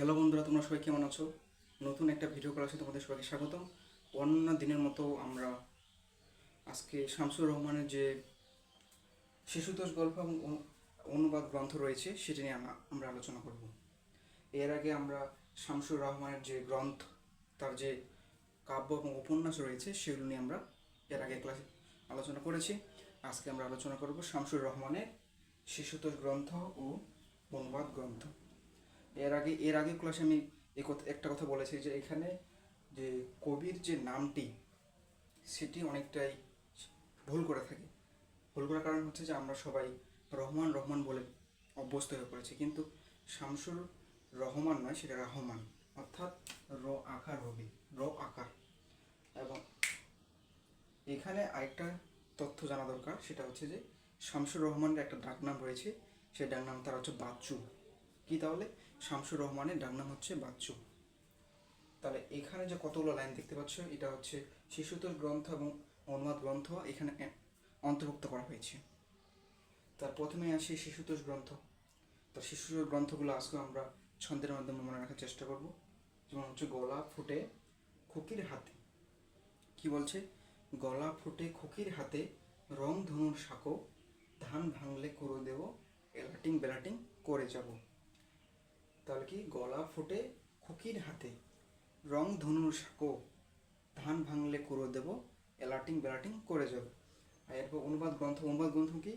Hello বন্ধুরা, তোমরা সবাই কেমন আছো? নতুন একটা ভিডিও করার সাথে তোমাদের সবাইকে স্বাগতম। অন্য দিনের মতো আমরা আজকে শামসুর রহমানের যে শিশুতোষ গল্প এবং অনুবাদ গ্রন্থ রয়েছে, সেটি নিয়ে আমরা আলোচনা করব। এর আগে আমরা শামসুর রহমানের যে গ্রন্থ, তার যে কাব্য এবং উপন্যাস রয়েছে, সেগুলো নিয়ে আমরা এর আগে ক্লাসে আলোচনা করেছি। আজকে আমরা আলোচনা করব শামসুর রহমানের শিশুতোষ গ্রন্থ ও অনুবাদ গ্রন্থ। এর আগে এর আগে ক্লাসে আমি একটা কথা বলেছি যে এখানে যে কবির যে নামটি, সেটি অনেকটাই ভুল করে থাকে। ভুল করার কারণ হচ্ছে যে আমরা সবাই রহমান রহমান বলে অভ্যস্ত হয়ে পড়েছি। কিন্তু শামসুর রহমান নয়, সেটা রহমান। অর্থাৎ র আকার হবে, র আকার। এবং এখানে আরেকটা তথ্য জানা দরকার, সেটা হচ্ছে যে শামসুর রহমানের একটা ডাকনাম রয়েছে, সেই ডাকনাম তার হচ্ছে বাচ্চু। কি তাহলে? শামসুর রহমানের ডাকনাম হচ্ছে বাচ্চু। তাহলে এখানে যে কতগুলো লাইন দেখতে পাচ্ছ, এটা হচ্ছে শিশুতোষ গ্রন্থ এবং অনুবাদ গ্রন্থ এখানে অন্তর্ভুক্ত করা হয়েছে। তার প্রথমে আসি শিশুতোষ গ্রন্থ। তার শিশুতোষ গ্রন্থগুলো আজকে আমরা ছন্দের মাধ্যমে মনে রাখার চেষ্টা করব। যেমন হচ্ছে, গলা ফুটে খুকির হাতে। কি বলছে? গলা ফুটে খুকির হাতে, রং ধনুর শাকো ধান ভাঙলে করে দেব এলাটিং বেলাটিং করে যাব। তাহলে কি গলা ফুটে খুকির হাতে। রং ধনুর শাকো ধান ভাঙলে করে দেব, এলাটিং বেলাটিং করে যাব। আর এরপর অনুবাদ গ্রন্থ অনুবাদ গ্রন্থ কি?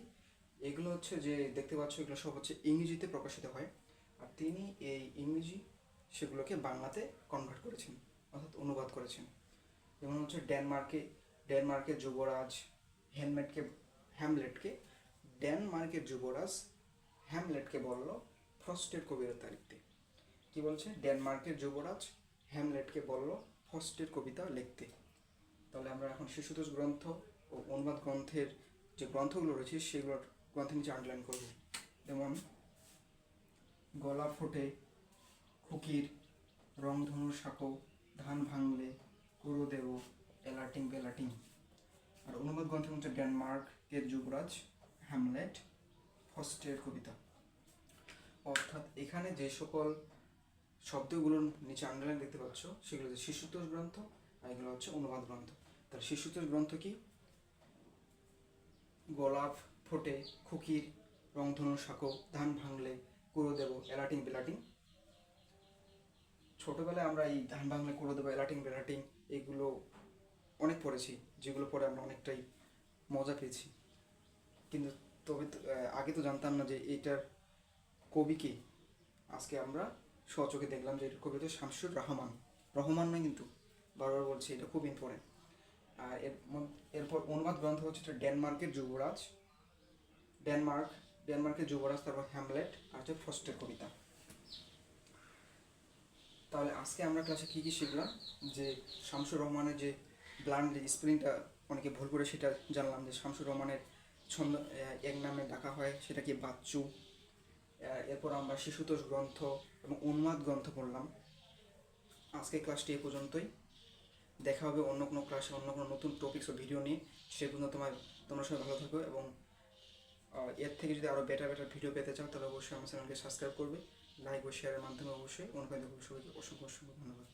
এগুলো হচ্ছে যে দেখতে পাচ্ছ, এগুলো সব হচ্ছে ইংরেজিতে প্রকাশিত হয়। আর তিনি এই ইংরেজি সেগুলোকে বাংলাতে কনভার্ট করেছেন, অর্থাৎ অনুবাদ করেছেন। যেমন হচ্ছে ডেনমার্কে ডেনমার্কের যুবরাজ হ্যামলেটকে হ্যামলেটকে ডেনমার্কের যুবরাজ হ্যামলেটকে বলল ফ্রস্টের কবিতা লিখতে কি বলছে? ডেনমার্কের যুবরাজ হ্যামলেটকে বলল ফ্রস্টের কবিতা লিখতে। তাহলে আমরা এখন শিশুতোষ গ্রন্থ ও অনুবাদ গ্রন্থের যে গ্রন্থগুলো রয়েছে, সেগুলোর গ্রন্থের নিচে আন্ডারলাইন করব। যেমন গলা ফোটে খুকির, রংধনুর শাকো ধান ভাঙলে কুরো দেব এলাটিং বেলাটিং। আর অনুবাদ গ্রন্থ হচ্ছে ডেনমার্কের যুবরাজ হ্যামলেট ফস্টের কবিতা। অর্থাৎ এখানে যে সকল শব্দগুলোর নিচে আন্ডারলাইন দেখতে পাচ্ছ, সেগুলো হচ্ছে শিশুতোষ গ্রন্থ আর এগুলো হচ্ছে অনুবাদ গ্রন্থ। তাহলে শিশুতোষ গ্রন্থ কি? গোলাপ ফোটে, খুকির রংধনু শাকো ধান ভাঙলে কুড়ো দেব এলাটিং বেলাটিং ছোটবেলায় আমরা এই ধান ভাঙলে কুড়ো দেবো এলাটিং বেলাটিং এগুলো অনেক পড়েছি, যেগুলো পড়ে আমরা অনেকটাই মজা পেয়েছি। কিন্তু তবে আগে তো জানতাম না যে এইটার কবি কে? আজকে আমরা সচোখে দেখলাম যে এটার কবি হচ্ছে শামসুর রহমান। রহমান নয় কিন্তু, বারবার বলছি, এটা খুব ইম্পর্টেন্ট আর এর এরপর অনুবাদ গ্রন্থ হচ্ছে এটা ডেনমার্কের যুবরাজ। ডেনমার্ক, ডেনমার্কের যুবরাজ, তারপর হ্যামলেট, আর হচ্ছে ফ্রস্টের কবিতা। তাহলে আজকে আমরা ক্লাসে কী কী শিখলাম? যে শামসুর রহমানের যে ব্লান্ড স্পেলিংটা অনেকে ভুল করে সেটা জানলাম, যে শামসুর রহমানের ছন্দ এক নামে ডাকা হয়, সেটা কি বাচ্চু? এরপর আমরা শিশুতোষ গ্রন্থ এবং উন্মাদ গ্রন্থ পড়লাম। আজকে ক্লাসটি এ পর্যন্তই। দেখা হবে অন্য কোনো ক্লাসে অন্য কোনো নতুন টপিক্স ও ভিডিও নিয়ে। সে পর্যন্ত তোমার, তোমরা সবাই ভালো থাকো এবং এর থেকে যদি আরও বেটার বেটার ভিডিও পেতে চাও, তাহলে অবশ্যই আমার চ্যানেলকে সাবস্ক্রাইব করবে। লাইক ও শেয়ারের মাধ্যমে অবশ্যই। অনুপ্রাণিত অসংখ্য অসংখ্য ধন্যবাদ।